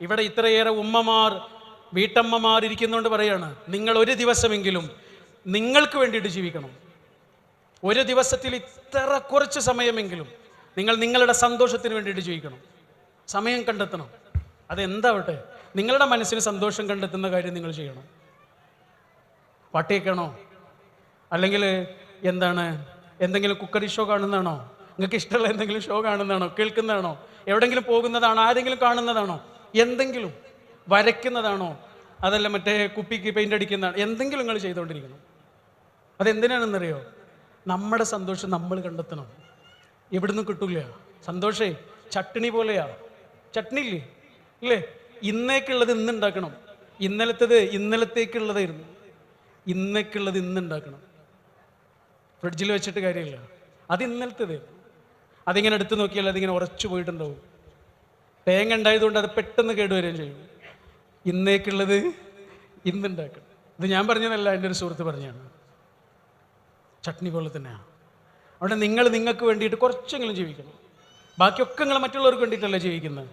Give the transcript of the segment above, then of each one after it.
ഇവിടെ ഇത്രയേറെ ഉമ്മമാർ വീട്ടമ്മമാർ ഇരിക്കുന്നതുകൊണ്ട് പറയാണ്. നിങ്ങൾ ഒരു ദിവസമെങ്കിലും നിങ്ങൾക്ക് വേണ്ടിയിട്ട് ജീവിക്കണം. ഒരു ദിവസത്തിൽ ഇത്ര കുറച്ച് സമയമെങ്കിലും നിങ്ങൾ നിങ്ങളുടെ സന്തോഷത്തിന് വേണ്ടിയിട്ട് ജീവിക്കണം. സമയം കണ്ടെത്തണം. അതെന്താവട്ടെ? നിങ്ങളുടെ മനസ്സിന് സന്തോഷം കണ്ടെത്തുന്ന കാര്യം നിങ്ങൾ ചെയ്യണം. പട്ടിയൊക്കെയാണോ അല്ലെങ്കിൽ എന്താണ്? എന്തെങ്കിലും കുക്കറി ഷോ കാണുന്നതാണോ? നിങ്ങൾക്ക് ഇഷ്ടമുള്ള എന്തെങ്കിലും ഷോ കാണുന്നതാണോ? കേൾക്കുന്നതാണോ? എവിടെങ്കിലും പോകുന്നതാണോ? ആരെങ്കിലും കാണുന്നതാണോ? എന്തെങ്കിലും വരയ്ക്കുന്നതാണോ? അതല്ല മറ്റേ കുപ്പിക്ക് പെയിന്റ് അടിക്കുന്നതാണോ? എന്തെങ്കിലും നിങ്ങൾ ചെയ്തുകൊണ്ടിരിക്കണം അതെന്തിനാണെന്നറിയോ? നമ്മുടെ സന്തോഷം നമ്മൾ കണ്ടെത്തണം. എവിടുന്ന് കിട്ടൂല. സന്തോഷേ ചട്ടിണി പോലെയാ. ചട്നി ഇല്ലേ? ഇല്ലേ? ഇന്നേക്കുള്ളത് ഇന്ന് ഉണ്ടാക്കണം ഇന്നലത്തേത് ഇന്നലത്തേക്കുള്ളതായിരുന്നു. ഇന്നേക്കുള്ളത് ഇന്ന് ഉണ്ടാക്കണം ഫ്രിഡ്ജിൽ വെച്ചിട്ട് കാര്യമില്ല. അത് ഇന്നലത്തേത്. അതിങ്ങനെ എടുത്തു നോക്കിയാൽ അതിങ്ങനെ ഉറച്ചു പോയിട്ടുണ്ടാവും. തേങ്ങ ഉണ്ടായതുകൊണ്ട് അത് പെട്ടെന്ന് കേടുവരികയും ചെയ്യും. ഇന്നേക്കുള്ളത് ഇന്നുണ്ടാക്കണം ഇത് ഞാൻ പറഞ്ഞതല്ല എന്റെ ഒരു സുഹൃത്ത് പറഞ്ഞാണ് ചട്നി പോലെ തന്നെയാണ് അവിടെ നിങ്ങൾ നിങ്ങൾക്ക് വേണ്ടിയിട്ട് കുറച്ചെങ്കിലും ജീവിക്കണം. ബാക്കിയൊക്കെ നിങ്ങൾ മറ്റുള്ളവർക്ക് വേണ്ടിയിട്ടല്ലേ ജീവിക്കുന്നത്?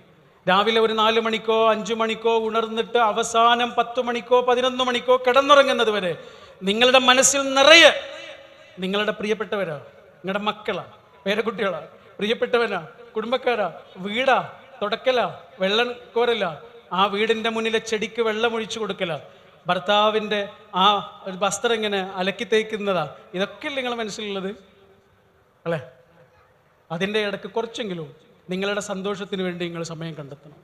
രാവിലെ ഒരു നാല് മണിക്കോ അഞ്ചു മണിക്കോ ഉണർന്നിട്ട് അവസാനം പത്ത് മണിക്കോ പതിനൊന്ന് മണിക്കോ കിടന്നുറങ്ങുന്നത് വരെ നിങ്ങളുടെ മനസ്സിൽ നിറയെ നിങ്ങളുടെ പ്രിയപ്പെട്ടവരാ. നിങ്ങളുടെ മക്കളാ. പേരക്കുട്ടികളാ. പ്രിയപ്പെട്ടവനാ. കുടുംബക്കാരാ. വീടാ. തുടക്കലാ വെള്ളം കോരല. ആ വീടിന്റെ മുന്നിലെ ചെടിക്ക് വെള്ളം ഒഴിച്ചു കൊടുക്കല. ഭർത്താവിന്റെ ആ ഒരു വസ്ത്രം ഇങ്ങനെ അലക്കി തേക്കുന്നതാ. ഇതൊക്കെ നിങ്ങൾ മനസ്സിലുള്ളത്? അല്ലേ? അതിന്റെ ഇടയ്ക്ക് കുറച്ചെങ്കിലും നിങ്ങളുടെ സന്തോഷത്തിന് വേണ്ടി നിങ്ങൾ സമയം കണ്ടെത്തണം.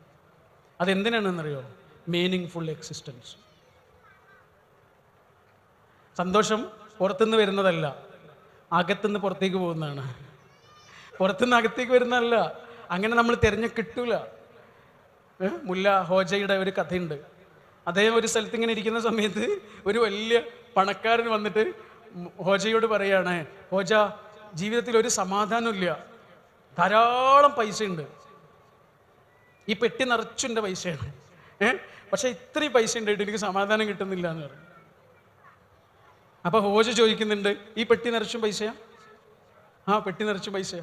അതെന്തിനാണെന്നറിയോ? മീനിങ് ഫുൾ എക്സിസ്റ്റൻസ് സന്തോഷം പുറത്തുനിന്ന് വരുന്നതല്ല അകത്തുനിന്ന് പുറത്തേക്ക് പോകുന്നതാണ്. പുറത്തുനിന്ന് അകത്തേക്ക് വരുന്നതല്ല അങ്ങനെ നമ്മൾ തിരഞ്ഞ കിട്ടൂല? മുല്ല ഹോജയുടെ ഒരു കഥയുണ്ട്. അദ്ദേഹം ഒരു സ്ഥലത്ത് ഇങ്ങനെ ഇരിക്കുന്ന സമയത്ത് ഒരു വലിയ പണക്കാരൻ വന്നിട്ട് ഹോജയോട് പറയാണ് ഹോജ ജീവിതത്തിൽ ഒരു സമാധാനമില്ല ധാരാളം പൈസയുണ്ട്. ഈ പെട്ടി നിറച്ചുന്റെ പൈസയാണ്. ഏ? പക്ഷെ ഇത്രയും പൈസ ഉണ്ടായിട്ട് എനിക്ക് സമാധാനം കിട്ടുന്നില്ല എന്ന് പറഞ്ഞു. അപ്പൊ ഹോജ ചോദിക്കുന്നുണ്ട് ഈ പെട്ടി നിറച്ചും പൈസയാ? ആ പെട്ടി നിറച്ചും പൈസയാ.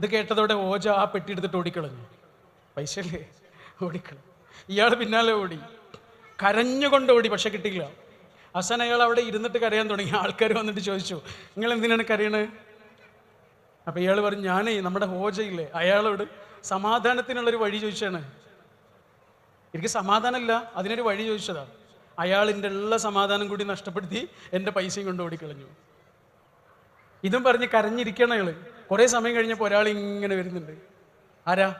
ഇത് കേട്ടതോടെ ഓജ ആ പെട്ടി എടുത്തിട്ട് ഓടിക്കളഞ്ഞു. പൈസ അല്ലേ ഓടിക്കളഞ്ഞു. ഇയാൾ പിന്നാലെ ഓടി. കരഞ്ഞുകൊണ്ട് ഓടി പക്ഷെ കിട്ടിയില്ല. അവസാനം അയാൾ അവിടെ ഇരുന്നിട്ട് കരയാൻ തുടങ്ങി. ആൾക്കാർ വന്നിട്ട് ചോദിച്ചു നിങ്ങൾ എന്തിനാണ് കരയണത് അപ്പൊ ഇയാൾ പറഞ്ഞു ഞാനേ നമ്മുടെ ഹോജയില്ലേ അയാളോട് സമാധാനത്തിനുള്ളൊരു വഴി ചോദിച്ചാണ്. എനിക്ക് സമാധാനമില്ല. അതിനൊരു വഴി ചോദിച്ചതാ. അയാൾ എന്റെ ഉള്ള സമാധാനം കൂടി നഷ്ടപ്പെടുത്തി എന്റെ പൈസയും കൊണ്ട് ഓടിക്കളഞ്ഞു. ഇതും പറഞ്ഞ് കരഞ്ഞിരിക്കണം അയാൾ. കുറേ സമയം കഴിഞ്ഞപ്പോൾ ഒരാൾ ഇങ്ങനെ വരുന്നുണ്ട്. ആരാ?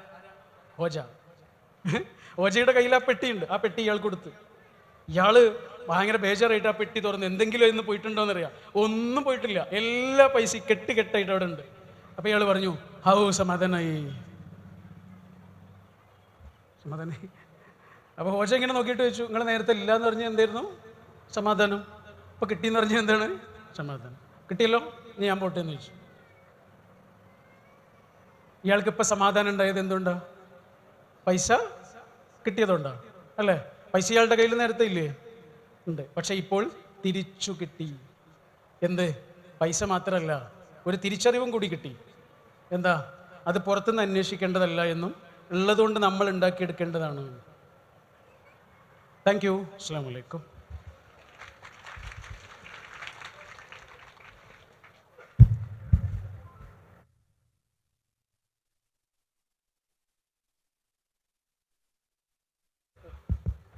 ഓജ. ഓജയുടെ കയ്യിൽ ആ പെട്ടിയുണ്ട് ആ പെട്ടി ഇയാൾ കൊടുത്തു. ഇയാൾ ഭയങ്കര ബേജാറായിട്ട് ആ പെട്ടി തുറന്ന് എന്തെങ്കിലും ഇന്ന് പോയിട്ടുണ്ടോന്ന് അറിയാം ഒന്നും പോയിട്ടില്ല. എല്ലാ പൈസ കെട്ട് കെട്ടായിട്ട് അവിടെ ഉണ്ട്. അപ്പൊ ഇയാൾ പറഞ്ഞു ഹൗ സമാധാനായി. സമാധാനായി. അപ്പൊ ഹോജ ഇങ്ങനെ നോക്കിയിട്ട് വെച്ചു നിങ്ങൾ നേരത്തെ ഇല്ല എന്ന് പറഞ്ഞാൽ എന്തായിരുന്നു? സമാധാനം. അപ്പൊ കിട്ടിയെന്ന് പറഞ്ഞാൽ എന്താണ്? സമാധാനം. കിട്ടിയല്ലോ? ഞാൻ പോട്ടെ എന്ന് ചോദിച്ചു. ഇയാൾക്ക് ഇപ്പൊ സമാധാനം ഉണ്ടായത് എന്തുകൊണ്ട്? പൈസ കിട്ടിയതുകൊണ്ട് അല്ലേ? പൈസ ഇയാളുടെ കയ്യിൽ നേരത്തെ ഇല്ലേ? ഉണ്ട്. പക്ഷേ ഇപ്പോൾ തിരിച്ചു കിട്ടി. എന്ത്? പൈസ മാത്രമല്ല ഒരു തിരിച്ചറിവും കൂടി കിട്ടി. എന്താ? അത് പുറത്തുനിന്ന് അന്വേഷിക്കേണ്ടതല്ല എന്നും ഉള്ളതുകൊണ്ട് നമ്മൾ ഉണ്ടാക്കിയെടുക്കേണ്ടതാണ്. താങ്ക് യു അസ്സാം വലൈക്കും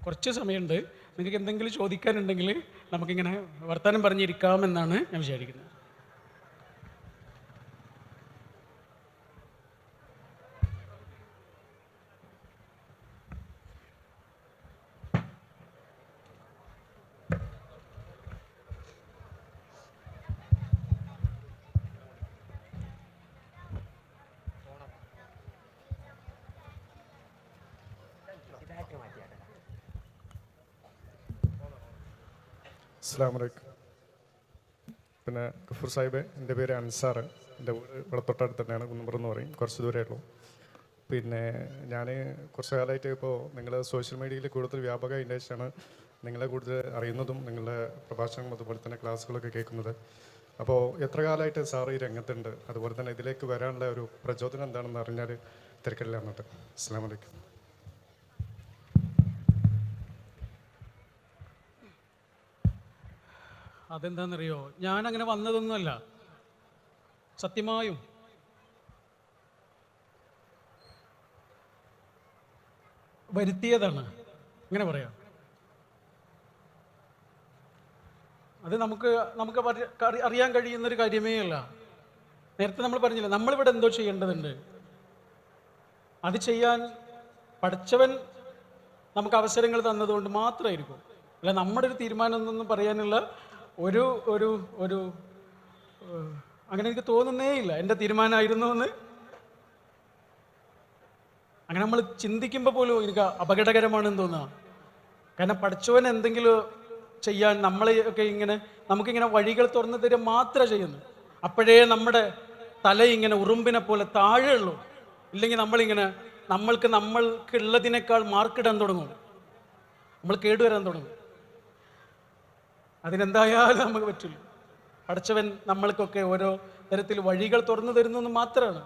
കുറച്ച് സമയമുണ്ട്. നിങ്ങൾക്ക് എന്തെങ്കിലും ചോദിക്കാനുണ്ടെങ്കിൽ നമുക്കിങ്ങനെ വർത്തമാനം പറഞ്ഞിരിക്കാമെന്നാണ് ഞാൻ വിചാരിക്കുന്നത്. അസ്സാം വലൈക്കും പിന്നെ ഗഫൂർ സാഹിബ് എന്റെ പേര് അൻസാർ. എന്റെ വീട് ഇവിടെ തൊട്ടടുത്ത് തന്നെയാണ് കുന്നമ്പുറം എന്ന് പറയും. കുറച്ച് ദൂരമായിട്ടുള്ളൂ പിന്നെ ഞാൻ കുറച്ച് കാലമായിട്ട് ഇപ്പോൾ നിങ്ങൾ സോഷ്യൽ മീഡിയയിൽ കൂടുതൽ വ്യാപകമായതിന്റെ ശേഷമാണ് നിങ്ങളെ കൂടുതൽ അറിയുന്നതും നിങ്ങളുടെ പ്രഭാഷണങ്ങളും അതുപോലെ തന്നെ ക്ലാസ്സുകളൊക്കെ കേൾക്കുന്നത്. അപ്പോൾ എത്ര കാലമായിട്ട് സാർ ഈ രംഗത്തുണ്ട്? അതുപോലെ തന്നെ ഇതിലേക്ക് വരാനുള്ള ഒരു പ്രചോദനം എന്താണെന്ന് അറിഞ്ഞാൽ തിരക്കില്ല എന്നിട്ട്. അസ്സാം വലൈക്കും അതെന്താണെന്നറിയോ ഞാൻ അങ്ങനെ വന്നതൊന്നുമല്ല. സത്യമായും. വരുത്തിയതാണ്. അങ്ങനെ പറയാം. അത് നമുക്ക് നമുക്ക് അറിയാൻ കഴിയുന്ന അറിയാൻ കഴിയുന്നൊരു കാര്യമേ അല്ല. നേരത്തെ നമ്മൾ പറഞ്ഞില്ല നമ്മളിവിടെ എന്തോ ചെയ്യേണ്ടതുണ്ട്. അത് ചെയ്യാൻ പഠിച്ചവൻ നമുക്ക് അവസരങ്ങൾ തന്നതുകൊണ്ട് മാത്രമായിരിക്കും. അല്ല നമ്മുടെ ഒരു തീരുമാനം എന്നൊന്നും പറയാനുള്ള ഒരു ഒരു ഒരു അങ്ങനെ എനിക്ക് തോന്നുന്നേ ഇല്ല. എന്റെ തീരുമാനമായിരുന്നു എന്ന് അങ്ങനെ നമ്മൾ ചിന്തിക്കുമ്പോൾ പോലും എനിക്ക് അപകടകരമാണെന്ന് തോന്നുക. കാരണം പഠിച്ചവൻ എന്തെങ്കിലും ചെയ്യാൻ നമ്മളെ ഒക്കെ ഇങ്ങനെ നമുക്കിങ്ങനെ വഴികൾ തുറന്നു തരിക മാത്രമേ ചെയ്യുന്നു. അപ്പോഴേ നമ്മുടെ തല ഇങ്ങനെ ഉറുമ്പിനെ പോലെ താഴെയുള്ളൂ ഇല്ലെങ്കിൽ നമ്മളിങ്ങനെ നമ്മൾക്ക് നമ്മൾക്കുള്ളതിനേക്കാൾ മാർക്കിടാൻ തുടങ്ങും. നമ്മൾ കേടുവരാൻ തുടങ്ങും. അതിനെന്തായാലും നമുക്ക് പറ്റില്ല. അടച്ചവൻ നമ്മൾക്കൊക്കെ ഓരോ തരത്തിൽ വഴികൾ തുറന്നു തരുന്നു എന്ന് മാത്രമാണ്.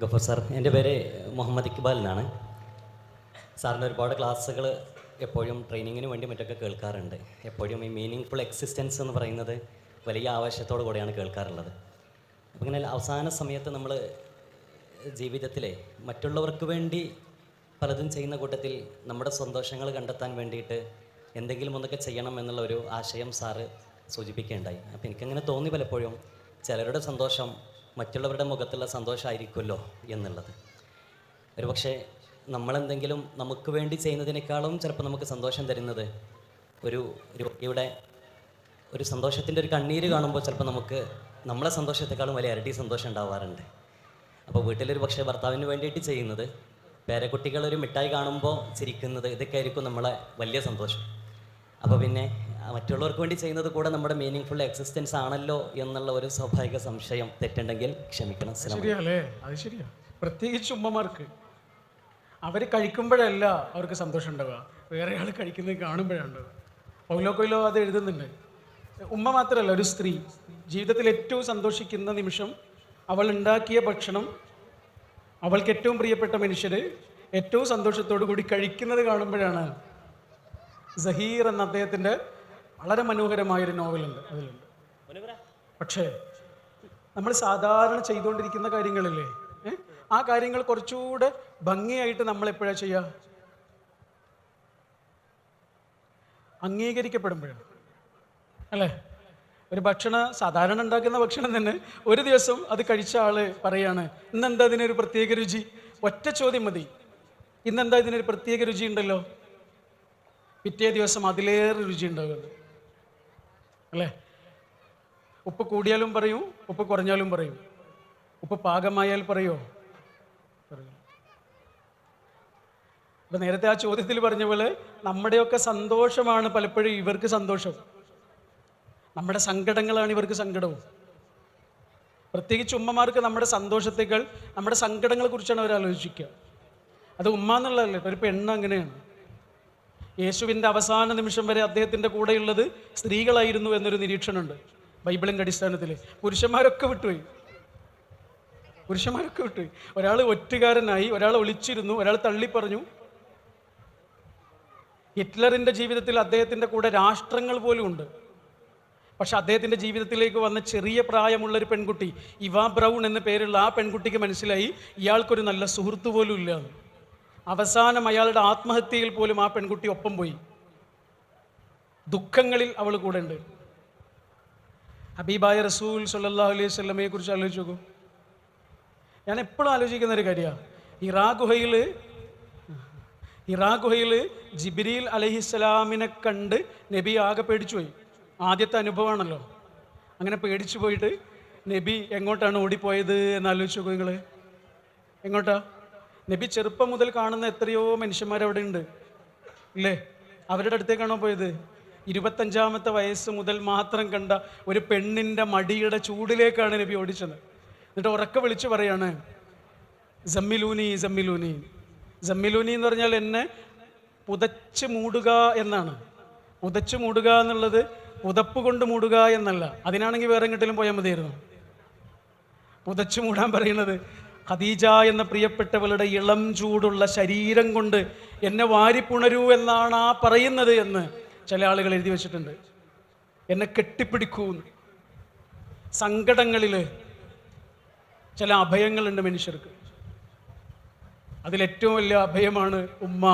ഗഫൂർ സാർ എന്റെ പേര് മുഹമ്മദ് ഇക്ബാൽ എന്നാണ്. സാറിന്റെ ഒരുപാട് ക്ലാസ്സുകൾ എപ്പോഴും ട്രെയിനിങ്ങിന് വേണ്ടി മറ്റൊക്കെ കേൾക്കാറുണ്ട്. എപ്പോഴും ഈ മീനിങ് ഫുൾ എക്സിസ്റ്റൻസ് എന്ന് പറയുന്നത് വലിയ ആവേശത്തോടു കൂടെയാണ് കേൾക്കാറുള്ളത്. അപ്പം ഇങ്ങനെ അവസാന സമയത്ത് നമ്മൾ ജീവിതത്തിലെ മറ്റുള്ളവർക്ക് വേണ്ടി പലതും ചെയ്യുന്ന കൂട്ടത്തിൽ നമ്മുടെ സന്തോഷങ്ങൾ കണ്ടെത്താൻ വേണ്ടിയിട്ട് എന്തെങ്കിലും ഒന്നൊക്കെ ചെയ്യണം എന്നുള്ള ഒരു ആശയം സാറ് സൂചിപ്പിക്കുകയുണ്ടായി. അപ്പോൾ എനിക്കങ്ങനെ തോന്നി പലപ്പോഴും ചിലരുടെ സന്തോഷം മറ്റുള്ളവരുടെ മുഖത്തുള്ള സന്തോഷമായിരിക്കുമല്ലോ എന്നുള്ളത്. ഒരു പക്ഷേ നമ്മളെന്തെങ്കിലും നമുക്ക് വേണ്ടി ചെയ്യുന്നതിനേക്കാളും ചിലപ്പോൾ നമുക്ക് സന്തോഷം തരുന്നത് ഒരു രോഗിയുടെ ഒരു സന്തോഷത്തിന്റെ ഒരു കണ്ണീര് കാണുമ്പോൾ ചിലപ്പോൾ നമുക്ക് നമ്മളെ സന്തോഷത്തെക്കാളും വലിയ ഇരട്ടി സന്തോഷം ഉണ്ടാവാറുണ്ട്. അപ്പോൾ വീട്ടിലൊരു പക്ഷേ ഭർത്താവിന് വേണ്ടിയിട്ട് ചെയ്യുന്നത് പേരക്കുട്ടികൾ ഒരു മിഠായി കാണുമ്പോൾ ചിരിക്കുന്നത് ഇതൊക്കെ ആയിരിക്കും നമ്മളെ വലിയ സന്തോഷം. അപ്പോൾ പിന്നെ മറ്റുള്ളവർക്ക് വേണ്ടി ചെയ്യുന്നത് കൂടെ നമ്മുടെ മീനിങ് ഫുൾ എക്സിസ്റ്റൻസ് ആണല്ലോ എന്നുള്ള ഒരു സ്വാഭാവിക സംശയം തെറ്റുണ്ടെങ്കിൽ ക്ഷമിക്കണം. ശരിയല്ലേ അത് ശരിയാ. പ്രത്യേകിച്ച് ഉമ്മമാർക്ക്. അവർ കഴിക്കുമ്പോഴല്ല അവർക്ക് സന്തോഷം ഉണ്ടാവുക. വേറെ ആൾ കഴിക്കുന്നത് കാണുമ്പോഴാണ് ഉണ്ടാവുക. പൗലോ കൊയിലോ അത് എഴുതുന്നുണ്ട്. ഉമ്മ മാത്രമല്ല ഒരു സ്ത്രീ. ജീവിതത്തിൽ ഏറ്റവും സന്തോഷിക്കുന്ന നിമിഷം അവൾ ഉണ്ടാക്കിയ ഭക്ഷണം അവൾക്ക് ഏറ്റവും പ്രിയപ്പെട്ട മനുഷ്യർ ഏറ്റവും സന്തോഷത്തോടു കൂടി കഴിക്കുന്നത് കാണുമ്പോഴാണ് സഹീർ എന്ന അദ്ദേഹത്തിന്റെ വളരെ മനോഹരമായൊരു നോവലുണ്ട് അതിലുണ്ട് പക്ഷേ നമ്മൾ സാധാരണ ചെയ്തുകൊണ്ടിരിക്കുന്ന കാര്യങ്ങളല്ലേ ആ കാര്യങ്ങൾ കുറച്ചുകൂടെ ഭംഗിയായിട്ട് നമ്മൾ എപ്പോഴാണ് ചെയ്യുക? അംഗീകരിക്കപ്പെടുമ്പോഴാണ്. അല്ലേ? ഒരു ഭക്ഷണം സാധാരണ ഉണ്ടാക്കുന്ന ഭക്ഷണം തന്നെ ഒരു ദിവസം അത് കഴിച്ച ആൾ പറയാണ് ഇന്നെന്താ ഇതിനൊരു പ്രത്യേക രുചി? ഒറ്റ ചോദ്യം മതി. ഇന്നെന്താ ഇതിനൊരു പ്രത്യേക രുചി ഉണ്ടല്ലോ? പിറ്റേ ദിവസം അതിലേറെ രുചി ഉണ്ടാകുന്നത്. അല്ലേ? ഉപ്പ് കൂടിയാലും പറയും ഉപ്പ് കുറഞ്ഞാലും പറയും. ഉപ്പ് പാകമായാൽ പറയൂ? അപ്പൊ നേരത്തെ ആ ചോദ്യത്തിൽ പറഞ്ഞ പോലെ നമ്മുടെയൊക്കെ സന്തോഷമാണ് പലപ്പോഴും ഇവർക്ക് സന്തോഷം. നമ്മുടെ സങ്കടങ്ങളാണ് ഇവർക്ക് സങ്കടവും. പ്രത്യേകിച്ച് ഉമ്മമാർക്ക് നമ്മുടെ സന്തോഷത്തേക്കാൾ നമ്മുടെ സങ്കടങ്ങളെ കുറിച്ചാണ് അവർ ആലോചിക്കുക. അത് ഉമ്മ എന്നുള്ളതല്ലേ ഒരു പെണ്ണ് അങ്ങനെയാണ്. യേശുവിന്റെ അവസാന നിമിഷം വരെ അദ്ദേഹത്തിന്റെ കൂടെയുള്ളത് സ്ത്രീകളായിരുന്നു എന്നൊരു നിരീക്ഷണമുണ്ട് ബൈബിളിന്റെ അടിസ്ഥാനത്തിൽ. പുരുഷന്മാരൊക്കെ വിട്ടുപോയി. പുരുഷന്മാരൊക്കെ വിട്ടു ഒരാൾ ഒറ്റുകാരനായി ഒരാൾ ഒളിച്ചിരുന്നു ഒരാൾ തള്ളിപ്പറഞ്ഞു. ഹിറ്റ്ലറിന്റെ ജീവിതത്തിൽ അദ്ദേഹത്തിന്റെ കൂടെ രാഷ്ട്രങ്ങൾ പോലും ഉണ്ട്. പക്ഷെ അദ്ദേഹത്തിന്റെ ജീവിതത്തിലേക്ക് വന്ന ചെറിയ പ്രായമുള്ള ഒരു പെൺകുട്ടി ഇവാ ബ്രൗൺ എന്ന പേരുള്ള ആ പെൺകുട്ടിക്ക് മനസ്സിലായി ഇയാൾക്കൊരു നല്ല സുഹൃത്തു പോലും ഇല്ല. അവസാനം അയാളുടെ ആത്മഹത്യയിൽ പോലും ആ പെൺകുട്ടി ഒപ്പം പോയി. ദുഃഖങ്ങളിൽ അവൾ കൂടെ ഉണ്ട്. ഹബീബായ റസൂൽ സല്ലാ അലൈഹി സ്വല്ലമയെ കുറിച്ച് ആലോചിച്ച് നോക്കൂ. ഞാൻ എപ്പോഴും ആലോചിക്കുന്ന ഒരു കാര്യമാണ് ഇറാ ഗുഹയിൽ ഇറാ ഗുഹയിൽ ജിബിരിൽ അലഹിസ്സലാമിനെ കണ്ട് നബി ആകെ പേടിച്ചു പോയി ആദ്യത്തെ അനുഭവമാണല്ലോ. അങ്ങനെ പേടിച്ചു പോയിട്ട് നബി എങ്ങോട്ടാണ് ഓടിപ്പോയത് എന്ന് ആലോചിച്ച് നോക്കൂ നിങ്ങൾ എങ്ങോട്ടാ? നബി ചെറുപ്പം മുതൽ കാണുന്ന എത്രയോ മനുഷ്യന്മാർ അവിടെ ഉണ്ട് ഇല്ലേ? അവരുടെ അടുത്തേക്കാണോ പോയത്? ഇരുപത്തഞ്ചാമത്തെ വയസ്സ് മുതൽ മാത്രം കണ്ട ഒരു പെണ്ണിന്റെ മടിയുടെ ചൂടിലേക്കാണ് നബി ഓടിച്ചത്. എന്നിട്ട് ഉറക്കെ വിളിച്ചു പറയാണ് ജമ്മിലൂനി ജമ്മിലൂനി ജമ്മിലൂനി എന്ന് പറഞ്ഞാൽ എന്നെ പുതച്ച് മൂടുക എന്നാണ്. പുതച്ച് മൂടുക എന്നുള്ളത് പുതപ്പ് കൊണ്ട് മൂടുക എന്നല്ല. അതിനാണെങ്കിൽ വേറെ എങ്ങോട്ടും പോയാൽ മതിയായിരുന്നു. പുതച്ചു മൂടാൻ പറയുന്നത് ഖദീജ എന്ന പ്രിയപ്പെട്ടവളുടെ ഇളം ചൂടുള്ള ശരീരം കൊണ്ട് എന്നെ വാരിപ്പുണരൂ എന്നാണ് ആ പറയുന്നത് എന്ന് ചില ആളുകൾ എഴുതി വെച്ചിട്ടുണ്ട്. എന്നെ കെട്ടിപ്പിടിക്കൂ. സങ്കടങ്ങളിൽ ചില അഭയങ്ങളുണ്ട് മനുഷ്യർക്ക്. അതിലേറ്റവും വലിയ അഭയമാണ് ഉമ്മ.